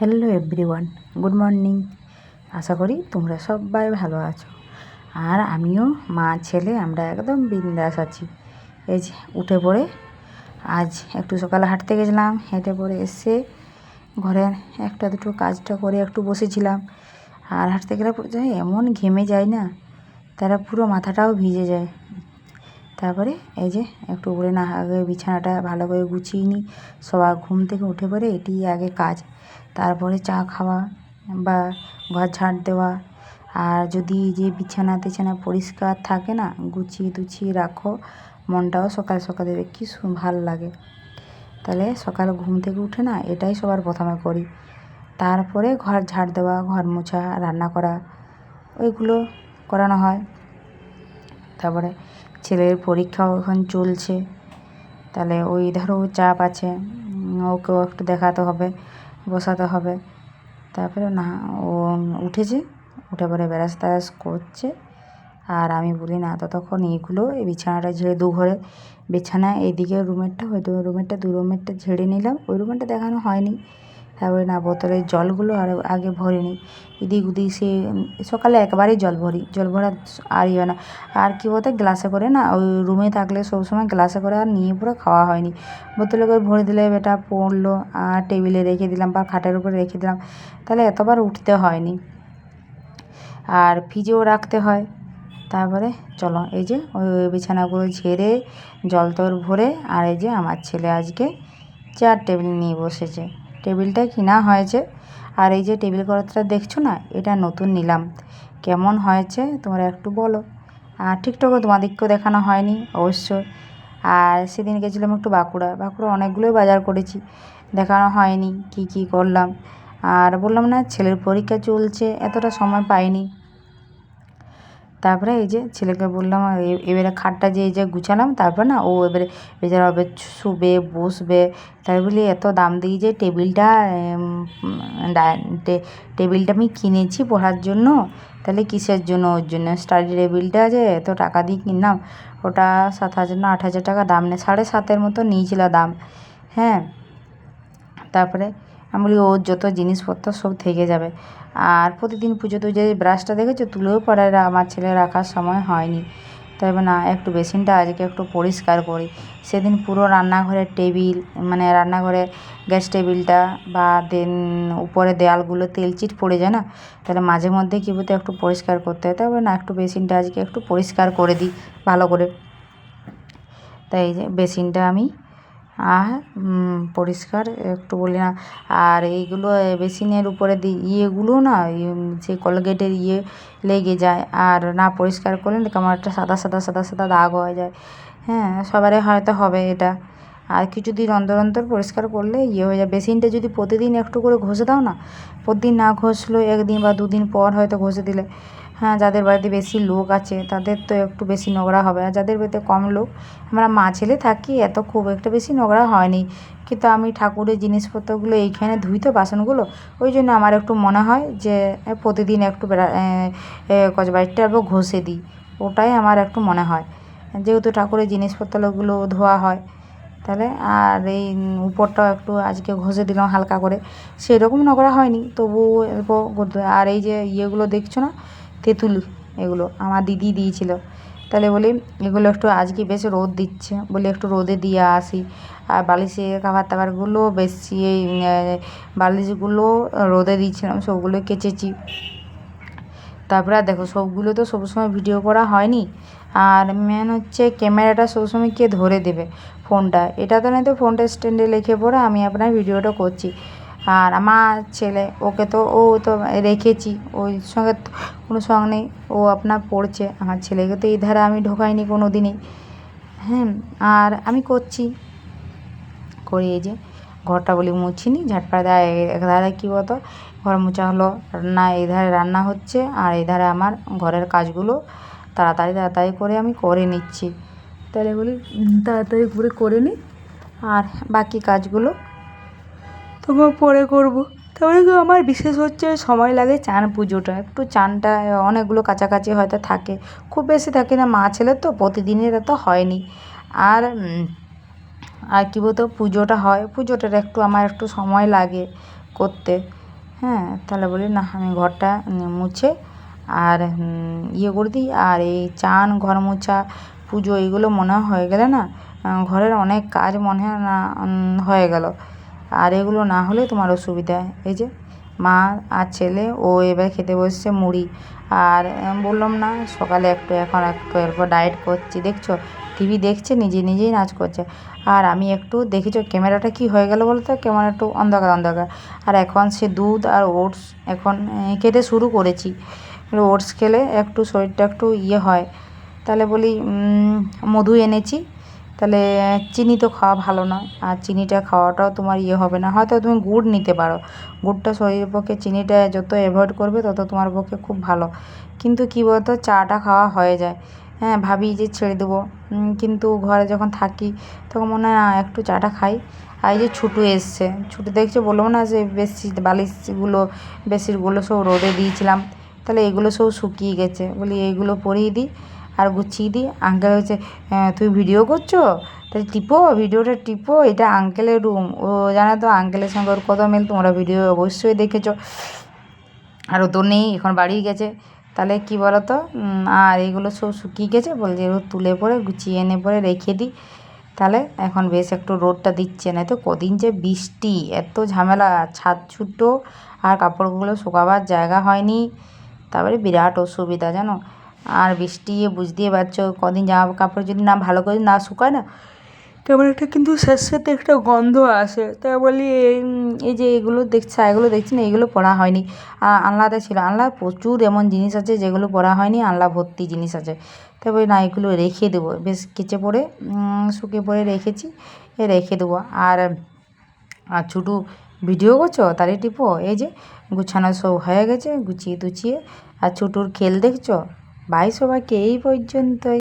Hello everyone good morning আশা করি তোমরা সবাই ভালো আছো। আর আমিও, মা, ছেলে, আমরা একদম বিন্দাস আছি। এই যে, উঠে পড়ে। আজ একটু সকালে হাঁটতে গেছিলাম, হেঁটে পড়ে এসে ঘরের একটা দুটো কাজটা করে একটু বসেছিলাম। আর হাঁটতে গেলে এমন ঘেমে যায় না, তারা পুরো মাথাটাও ভিজে যায়। তারপরে এই যে, একটু উপরে না, আগে বিছানাটা ভালো করে গুছিয়ে নিই। সবার ঘুম থেকে উঠে পড়ে এটি আগে কাজ। তারপরে চা খাওয়া বা ঘর ঝাড় দেওয়া। আর যদি যে বিছানা টিছানা পরিষ্কার থাকে না, গুছিয়ে টুছিয়ে রাখো, মনটাও সকাল সকাল দেবে। কী ভালো লাগে। তাহলে সকালে ঘুম থেকে উঠে না, এটাই সবার প্রথমে করি। তারপরে ঘর ঝাড় দেওয়া, ঘর মোছা, রান্না করা, ওইগুলো করানো হয়। তারপরে ছেলের পরীক্ষাও এখন চলছে। তাহলে ওই ধরো চাপ আছে, ওকেও একটু দেখাতে হবে। বসাতে হবে। তারপরে না, ও উঠেছে, উঠে পরে ব্রাশ তেরাস করছে। আর আমি বলি, না, ততক্ষণ এইগুলো, এই বিছানাটা ঝেড়ে দু ঘরে বিছানা এইদিকে রুমেরটা, হয়তো রুমেরটা, দু রুমেরটা ঝেড়ে নিলাম। ওই রুমেরটা দেখানো হয়নি। তারপরে না বোতলের জলগুলো আর আগে ভরে নিই এদিক ওদিক সে, সকালে একবারেই জল ভরি। জল ভরা আর ইয়ে না। আর কী বলতে, গ্লাসে করে না, ওই রুমে থাকলে সবসময় গ্লাসে করে আর নিয়ে পুরো খাওয়া হয়নি। বোতলে করে ভরে দিলে বেটা পড়ল, আর টেবিলে রেখে দিলাম, বা খাটের উপরে রেখে দিলাম। তাহলে এতবার উঠতে হয়নি। আর ফ্রিজেও রাখতে হয়। তারপরে চলো, এই যে ওই বিছানাগুলো ঝেড়ে, জল তল ভরে, আর এই যে আমার ছেলে আজকে চেয়ার টেবিল নিয়ে বসেছে। টেবিলটা কিনা হয়েছে আর এই যে টেবিল ক্লথটা দেখছ না, এটা নতুন নিলাম। কেমন হয়েছে তোমরা একটু বলো। আর ঠিকঠাকও তোমাদেরকেও দেখানো হয়নি, অবশ্যই। আর সেদিন গেছিলাম একটু বাঁকুড়া। বাঁকুড়া অনেকগুলোই বাজার করেছি। দেখানো হয়নি, কি কি করলাম। আর বললাম না, ছেলের পরীক্ষা চলছে, এতটা সময় পাইনি। তারপরে এই যে ছেলেকে বললাম এবারে খাটটা যে এই যে গুছালাম, তারপর না ও এবারে বেচারা হবে শুবে, বসবে। তাই বলি, এত দাম দিয়ে যে টেবিলটা টেবিলটা আমি কিনেছি পড়ার জন্য, তাহলে কিসের জন্য ওর জন্য? স্টাডি টেবিলটা যে এত টাকা দিয়ে কিনলাম, ওটা সাত হাজার না, আট হাজার টাকা দাম নেই সাড়ে সাতের মতো নিয়েছিল দাম। হ্যাঁ তারপরে আমি বলি, ওর যত জিনিসপত্র সব থেকে যাবে। আর প্রতিদিন পুজোতে যে ব্রাশটা দেখেছ? তুলেও পরে আমার ছেলে রাখার সময় হয়নি। তাই না, একটু বেসিনটা আজকে একটু পরিষ্কার করি। সেদিন পুরো রান্নাঘরের টেবিল মানে রান্নাঘরে গ্যাস টেবিলটা বা দেন উপরে দেয়ালগুলো তেলচিট পড়ে যায় না? তাহলে মাঝে মধ্যে কী বলতে, একটু পরিষ্কার করতে হয়। তারপরে না, একটু বেসিনটা আজকে একটু পরিষ্কার করে দিই ভালো করে। তাই যে বেসিনটা আমি আর পরিষ্কার একটু বলি না। আর এইগুলো বেসিনের উপরে ইয়েগুলো না সেই কলগেটের ইয়ে লেগে যায়, আর না পরিষ্কার করলে কেমন একটা সাদা সাদা সাদা সাদা দাগ হয়ে যায়। হ্যাঁ সবারই হয়তো হবে এটা। আর কিছুদিন অন্তর অন্তর পরিষ্কার করলে ইয়ে হয়ে যায়। বেসিনটা যদি প্রতিদিন একটু করে ঘষে দাও না, প্রতিদিন না ঘষলেও একদিন বা দুদিন পর হয়তো ঘষে দিলে। হ্যাঁ যাদের বাড়িতে বেশি লোক আছে, তাদের তো একটু বেশি নোংরা হবে। আর যাদের বাড়িতে কম লোক, আমরা মা ছেলে থাকি, এত খুব একটা বেশি নোংরা হয়নি। কিন্তু আমি ঠাকুরের জিনিসপত্রগুলো এইখানে ধুই তো বাসনগুলো, ওই জন্য আমার একটু মনে হয় যে প্রতিদিন একটু কচবাড়িটা একটু ঘষে দিই। ওটাই আমার একটু মনে হয়। যেহেতু ঠাকুরের জিনিসপত্রগুলো ধোয়া হয় তাহলে আর এই উপরটাও একটু আজকে ঘষে দিলাম হালকা করে। সেরকম নোংরা হয়নি তবু অল্প আর এই যে ইয়েগুলো দেখছ না? তেঁতুল, এগুলো আমার দিদি দিয়েছিল। তাহলে বলি, এগুলো একটু আজকে বেশ রোদ দিচ্ছে, বলি একটু রোদে দিয়ে আসি। আর বালিশে খাবার দাবারগুলো বেশি এই বালিশগুলো রোদে দিয়েছিলাম, সবগুলো কেচেছি। তারপরে দেখো, সবগুলো তো সবসময় ভিডিও করা হয়নি। আর মেন হচ্ছে ক্যামেরাটা সবসময় কে ধরে দেবে ফোনটা এটা তো নয় তো ফোনটা স্ট্যান্ডে রেখে পরে আমি আপনার ভিডিওটা করছি। আর আমার ছেলে, ওকে তো, ও তো রেখেছি, ওই সঙ্গে কোনো সঙ্গ নেই, ও আপনার পড়ছে। আমার ছেলেকে তো এই ধারে আমি ঢোকাইনি কোনো দিনই হ্যাঁ আর আমি করছি। করি এই যে, ঘরটা বলি মুছিনি, ঝাটপাড়া দেয় ধারে কী বলতো, ঘর মোছা হলো, রান্না, এই ধারে রান্না হচ্ছে, আর এই ধারে আমার ঘরের কাজগুলো তাড়াতাড়ি তাড়াতাড়ি করে আমি করে নিচ্ছি। তাহলে বলি তাড়াতাড়ি করে করে নিই আর বাকি কাজগুলো তোমার পরে করব। তবে আমার বিশেষ হচ্ছে সময় লাগে চান পুজোটা। একটু চানটা অনেকগুলো কাছাকাছি হয়তো থাকে। খুব বেশি থাকে না, মা ছেলে তো প্রতিদিনের তো হয়নি। আর আর কী বলতো, পুজোটা হয়। পুজোটার একটু আমার একটু সময় লাগে করতে। হ্যাঁ তাহলে বলি, না, আমি ঘরটা মুছে আর ইয়ে করে দিই। আর এই চান ঘর মোছা পুজো এগুলো মনে হয় গেলে না ঘরের অনেক কাজ মনে হয় না হয়ে গেল। আর এগুলো না হলে তোমার অসুবিধা। এই যে মা আর ছেলে, ও এবার খেতে বসছে মুড়ি। আর বললাম না, সকালে একটু এখন একটু এরপর ডায়েট করছি, দেখছ? টিভি দেখছে, নিজে নিজেই নাচ করছে। আর আমি একটু দেখেছ ক্যামেরাটা কি হয়ে গেল বলতো? কেমন একটু অন্ধকার অন্ধকার। আর এখন সে দুধ আর ওটস এখন খেতে শুরু করেছি। ওটস খেলে একটু শরীরটা একটু ইয়ে হয়। তাহলে বলি মধু এনেছি। তাহলে চিনি তো খাওয়া ভালো নয়। আর চিনিটা খাওয়াটাও তোমার ইয়ে হবে না। হয়তো তুমি গুড় নিতে পারো। গুড়টা শরীরের পক্ষে চিনিটা যত অ্যাভয়েড করবে তত তোমার পক্ষে খুব ভালো। কিন্তু কী বলতো, চাটা খাওয়া হয়ে যায়। হ্যাঁ ভাবি যে ছেড়ে দেবো। কিন্তু ঘরে যখন থাকি তখন মনে হয় একটু চাটা খাই। আর এই যে ছুটু এসছে। ছুটু দেখছে বললাম না যে বেশি বালিশগুলো, বেশিরগুলো সব রোদে দিয়েছিলাম। তাহলে এগুলো সব শুকিয়ে গেছে। বলি এইগুলো পরিয়ে দিই আর গুছিয়ে দিই। আঙ্কেল হচ্ছে তুই ভিডিও করছ? তাই টিপো, ভিডিওটা টিপো, এটা আঙ্কেলের রুম ও জানো তো, আঙ্কেলের সঙ্গে ওর কত মেল, তোমরা ভিডিও অবশ্যই দেখেছ। আর ও তো নেই, এখন বাড়ি গেছে। তাহলে কি বলো তো আর এগুলো সব শুকিয়ে গেছে, বলছে, এগুলো তুলে পরে, গুছিয়ে এনে পরে রেখে দিই। তাহলে এখন বেশ একটু রোদটা দিচ্ছে না তো কদিন যে বৃষ্টি, এত ঝামেলা, ছাদ ছুটো, আর কাপড়গুলো শুকাবার জায়গা হয়নি। তারপরে বিরাট অসুবিধা, জানো? আর বৃষ্টি বুঝতেই পারছ, কদিন জামা কাপড় যদি না ভালো করে না শুকায় না, তেমন একটা কিন্তু সাথে একটা গন্ধ আসে। তা বলি এই যে এগুলো দেখছে, এগুলো দেখছি না, এগুলো পড়া হয়নি। আর আনলাতে ছিল, আনলা প্রচুর এমন জিনিস আছে যেগুলো পড়া হয়নি, আনলা ভর্তি জিনিস আছে। তাই বলি, না, এগুলো রেখে দেবো। বেশ কেচে পড়ে শুকিয়ে পড়ে রেখেছি রেখে দেবো। আর আর ছোটো ভিডিও করছ? তাহলে টিপো। এই যে গুছানো সব হয়ে গেছে, গুছিয়ে টুছিয়ে। আর ছোটোর খেল দেখছ? বাই সবাইকে এই পর্যন্তই।